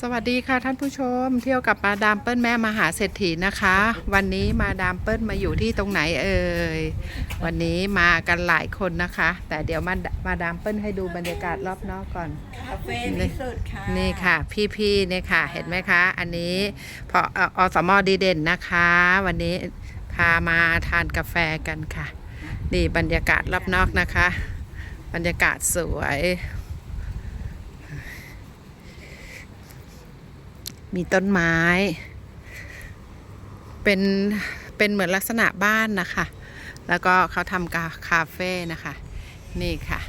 สวัสดีค่ะท่านผู้ชม เที่ยวกับมาดามเปิ้ลแม่มหาเศรษฐีนะคะ วันนี้มาดามเปิ้ลมาอยู่ที่ตรงไหนเอ่ยวันนี้มากันหลายคนนะคะ แต่เดี๋ยวมามาดามเปิ้ลให้ดูบรรยากาศรอบนอกก่อนคาเฟ่วิสุทธ์ค่ะนี่ค่ะ พี่ๆเนี่ยค่ะ เห็นไหมคะ อันนี้พอเอ่ออสมดีเด่นนะคะ วันนี้พามาทานกาแฟกันค่ะนี่บรรยากาศรอบนอกนะคะ บรรยากาศสวย มีต้นไม้ เป็นเป็นเหมือนลักษณะบ้านนะคะ แล้วก็เขาทำกาคาเฟ่นะคะ นี่ค่ะ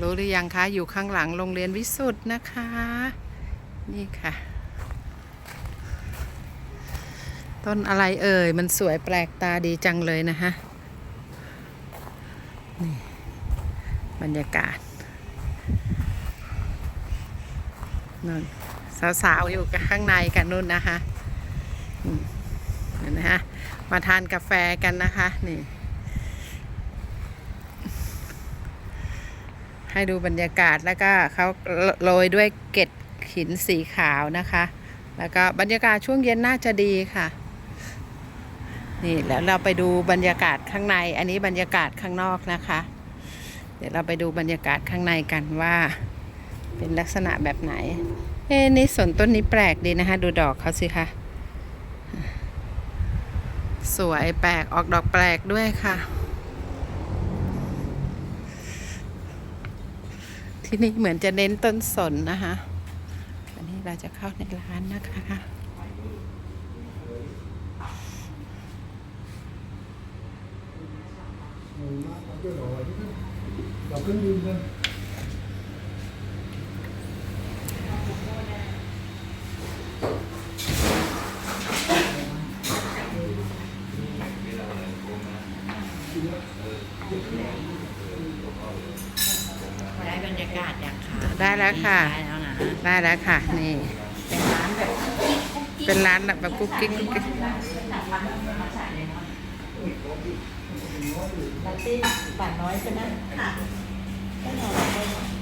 รู้หรือยังคะอยู่ข้างหลังโรงเรียนวิสุทธ์นะคะ นี่ค่ะ ต้นอะไรเอ่ย มันสวยแปลกตาดีจังเลยนะฮะนี่บรรยากาศนั่น สาวๆอยู่กับข้างในกันนู่นนะคะเห็นไหมฮะมาทานกาแฟกันนะคะนี่ ให้ดูบรรยากาศแล้วก็เขาโรยด้วยเกล็ดหินสีขาวนะคะ แล้วก็บรรยากาศช่วงเย็นน่าจะดีค่ะ นี่แล้วเราไปดูบรรยากาศข้างใน อันนี้บรรยากาศข้างนอกนะคะ เดี๋ยวเราไปดูบรรยากาศข้างในกันว่า เป็นลักษณะแบบไหน เอ้นี่สวนต้นนี้แปลกดีนะคะ ดูดอกเขาสิคะสวยแปลกออกดอกแปลกด้วยค่ะ ที่นี่เหมือนจะเน้นต้นสนนะคะอันนี้เราจะเข้าในร้านนะคะ ได้บรรยากาศอย่างค่ะได้แล้วค่ะ ได้แล้วนะได้แล้วค่ะ นี่ เป็นร้านแบบเป็นร้านแบบกุ๊กกิ๊กกุ๊กกิ๊กปาร์ตี้ป่าน้อยใช่ไหมค่ะ